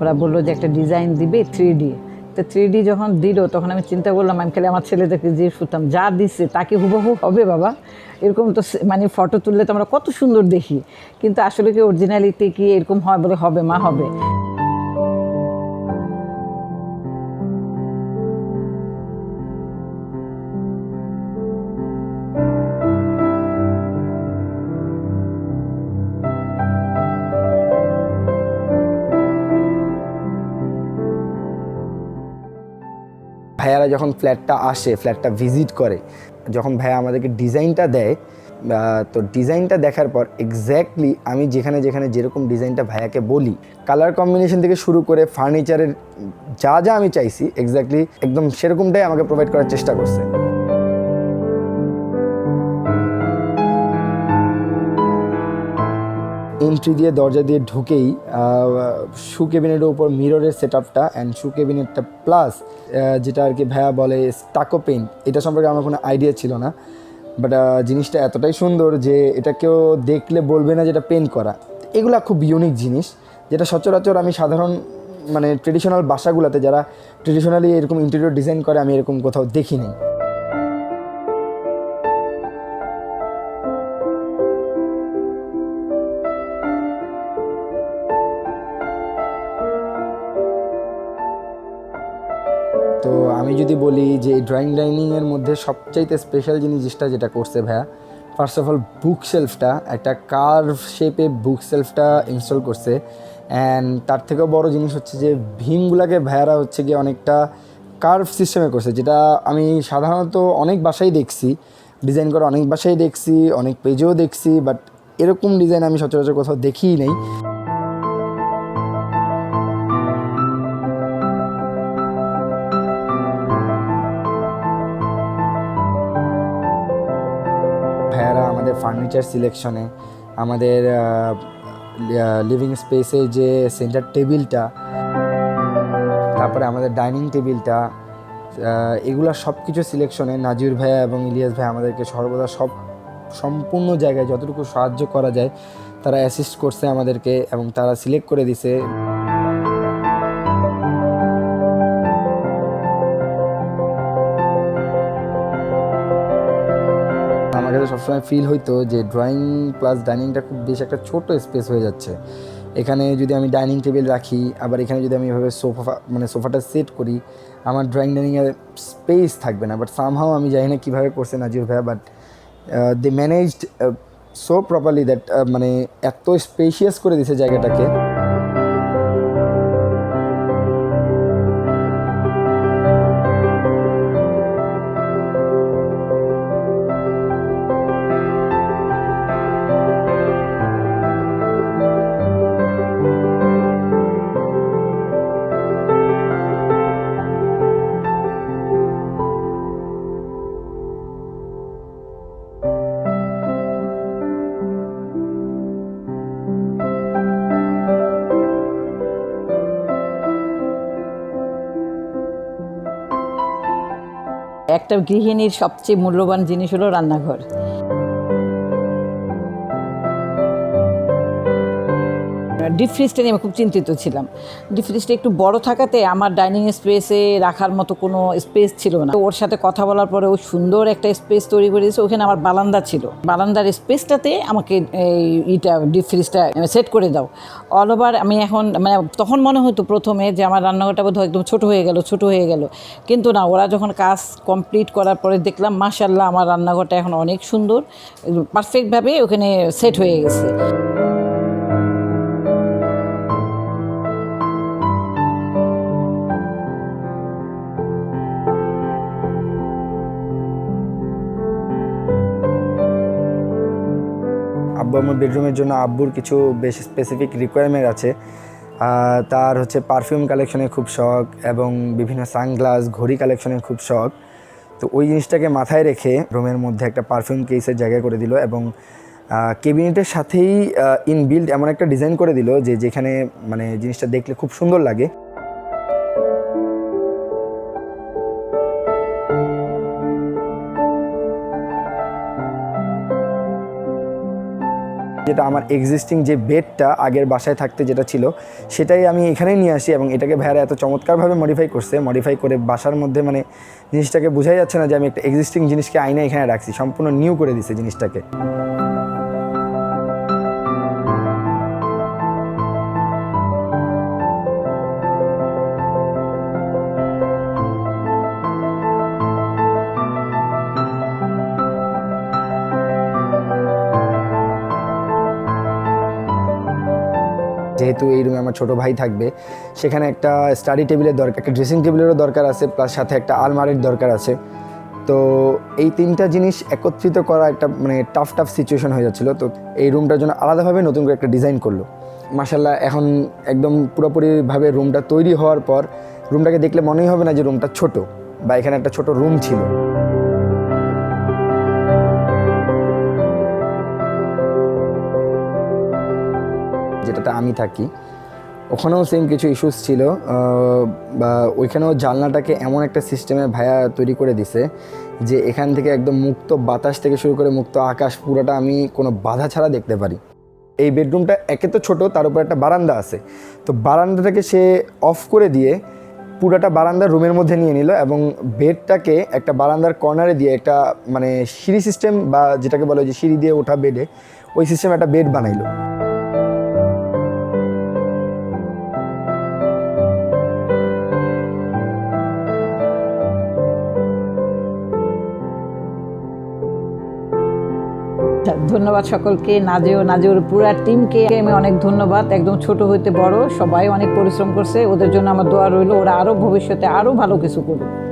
ওরা বলল যে একটা ডিজাইন দিবে থ্রি ডি তো থ্রি ডি যখন দিল, তখন আমি চিন্তা করলাম আমি খালি আমার ছেলেদেরকে যে শুতাম যা দিচ্ছে তাকে হুবহু হবে বাবা। এরকম তো মানে ফটো তুললে তো আমরা কত সুন্দর দেখি। কিন্তু আসলে কি অরিজিনালিতে কি এরকম হয় বলে হবে, মা হবে? ভাইয়ারা যখন ফ্ল্যাটটা আসে, ফ্ল্যাটটা ভিজিট করে, যখন ভাইয়া আমাদেরকে ডিজাইনটা দেয় তো ডিজাইনটা দেখার পর এক্স্যাক্টলি আমি যেখানে যেখানে যেরকম ডিজাইনটা ভাইয়াকে বলি কালার কম্বিনেশন থেকে শুরু করে ফার্নিচারের যা যা আমি চাইছি এক্স্যাক্টলি একদম সেরকমটাই আমাকে প্রোভাইড করার চেষ্টা করছে। এন্ট্রি দিয়ে দরজা দিয়ে ঢুকেই শু কেবিনেটের উপর মিররের সেট আপটা অ্যান্ড শু কেবিনেটটা প্লাস যেটা আর কি ভাইয়া বলে স্টাকো পেইন্ট এটা সম্পর্কে আমার কোনো আইডিয়া ছিল না। বাট জিনিসটা এতটাই সুন্দর যে এটা কেউ দেখলে বলবে না যেটা পেন্ট করা। এগুলো খুব ইউনিক জিনিস, যেটা সচরাচর আমি সাধারণ মানে ট্রেডিশনাল বাসাগুলোতে যারা ট্রেডিশনালি এরকম ইন্টেরিয়র ডিজাইন করে, আমি এরকম কোথাও দেখিনি। তো আমি যদি বলি যে ড্রয়িং ডাইনিংয়ের মধ্যে সবচাইতে স্পেশাল জিনিসটা যেটা করছে ভাইয়া ফার্স্ট অফ অল বুক সেলফটা একটা কার্ভ শেপে বুক সেলফটা ইনস্টল করছে। অ্যান্ড তার থেকেও বড় জিনিস হচ্ছে যে ভীমগুলাকে ভাইয়ারা হচ্ছে গিয়ে অনেকটা কার্ভ সিস্টেমে করছে, যেটা আমি সাধারণত অনেক বাসাই দেখছি ডিজাইন করা অনেক বাসাই দেখছি, অনেক পেজেও দেখছি বাট এরকম ডিজাইন আমি সচরাচর কোথাও দেখিই নেই। ফার্নিচার সিলেকশনে, আমাদের লিভিং স্পেসে যে সেন্টার টেবিলটা তারপরে আমাদের ডাইনিং টেবিলটা এগুলো সব কিছু সিলেকশনে নাজির ভাইয়া এবং ইলিয়াস ভাই আমাদেরকে সর্বদা সব সম্পূর্ণ জায়গায় যতটুকু সাহায্য করা যায়, তারা অ্যাসিস্ট করছে আমাদেরকে এবং তারা সিলেক্ট করে দিছে। সবসময় ফিল হইতো যে ড্রয়িং প্লাস ডাইনিংটা খুব বেশ একটা ছোট স্পেস হয়ে যাচ্ছে। এখানে যদি আমি ডাইনিং টেবিল রাখি, আবার এখানে যদি আমি এভাবে সোফা মানে সোফাটা সেট করি, আমার ড্রয়িং ডাইনিংয়ের স্পেস থাকবে না বাট সামহাও আমি জানি না কীভাবে করছে নাজির ভাইয়া but they managed so properly that মানে এত স্পেশিয়াস করে দিছে জায়গাটাকে। একটা গৃহিণীর সবচেয়ে মূল্যবান জিনিস হলো রান্নাঘর। ডিপ ফ্রিজটা নিয়ে আমি খুব চিন্তিত ছিলাম। ডিপ ফ্রিজটা একটু বড় থাকাতে আমার ডাইনিং স্পেসে রাখার মতো কোনো স্পেস ছিল না। ওর সাথে কথা বলার পরে ও সুন্দর একটা স্পেস তৈরি করে দিয়েছে। ওখানে আমার বারান্দা ছিল। বারান্দার স্পেসটাতে আমাকে এই ইটা ডিপ ফ্রিজটা সেট করে দাও। অল ওভার আমি এখন মানে তখন মনে হতো প্রথমে যে আমার রান্নাঘরটা বোধহয় একদম ছোট হয়ে গেল, ছোট হয়ে গেল। কিন্তু না, ওরা যখন কাজ কমপ্লিট করার পরে দেখলাম মাশাল্লাহ আমার রান্নাঘরটা এখন অনেক সুন্দর। পারফেক্টভাবে ওখানে সেট হয়ে গেছে। বেডরুমের জন্য আব্বুর কিছু বেশ স্পেসিফিক রিকোয়ারমেন্ট আছে। তার হচ্ছে পারফিউম কালেকশনের খুব শখ এবং বিভিন্ন সানগ্লাস ঘড়ি কালেকশনের খুব শখ। তো ওই জিনিসটাকে মাথায় রেখে রুমের মধ্যে একটা পারফিউম কেসের জায়গা করে দিল এবং কেবিনেটের সাথেই ইনবিল্ড এমন একটা ডিজাইন করে দিল যে যেখানে মানে জিনিসটা দেখলে খুব সুন্দর লাগে। যেটা আমার এক্সিস্টিং যে বেডটা আগের বাসায় থাকতে যেটা ছিল, সেটাই আমি এখানেই নিয়ে আসি এবং এটাকে ভাইয়ারা এত চমৎকারভাবে মডিফাই করছে মডিফাই করে বাসার মধ্যে মানে জিনিসটাকে বোঝাই যাচ্ছে না যে আমি একটা এক্সিস্টিং জিনিসকে আইনে এখানে রাখছি, সম্পূর্ণ নিউ করে দিছে জিনিসটাকে। যেহেতু এই রুমে আমার ছোট ভাই থাকবে, সেখানে একটা স্টাডি টেবিলের দরকার, একটা ড্রেসিং টেবিলেরও দরকার আছে প্লাস সাথে একটা আলমারির দরকার আছে। তো এই তিনটা জিনিস একত্রিত করা একটা মানে টাফ টাফ সিচুয়েশন হয়ে যাচ্ছিল। তো এই রুমটার জন্য আলাদাভাবে নতুন করে একটা ডিজাইন করল। মাসাল্লাহ এখন একদম পুরোপুরিভাবে রুমটা তৈরি হওয়ার পর রুমটাকে দেখলে মনেই হবে না যে রুমটা ছোট, বা এখানে একটা ছোট রুম ছিল। আমি থাকি। ওখানেও সেম কিছু ইস্যুস ছিল বা ওইখানেও জানলাটাকে এমন একটা সিস্টেমে ভায়া তৈরি করে দিছে যে এখান থেকে একদম মুক্ত বাতাস থেকে শুরু করে মুক্ত আকাশ পুরোটা আমি কোনো বাধা ছাড়া দেখতে পারি। এই বেডরুমটা একে তো ছোট, তার উপর একটা বারান্দা আছে। তো বারান্দাটাকে সে অফ করে দিয়ে পুরাটা বারান্দার রুমের মধ্যে নিয়ে নিল এবং বেডটাকে একটা বারান্দার কর্নারে দিয়ে একটা মানে সিঁড়ি সিস্টেম বা যেটাকে বলে যে সিঁড়ি দিয়ে ওঠা বেডে ওই সিস্টেম একটা বেড বানাইলো। ধন্যবাদ সকলকে, নাজেও নাজেওর পুরা টিমকে আমি অনেক ধন্যবাদ, একদম ছোট হইতে বড়, সবাই অনেক পরিশ্রম করছে, ওদের জন্য আমার দোয়া রইল, ওরা আরও ভবিষ্যতে আরও ভালো কিছু করুক।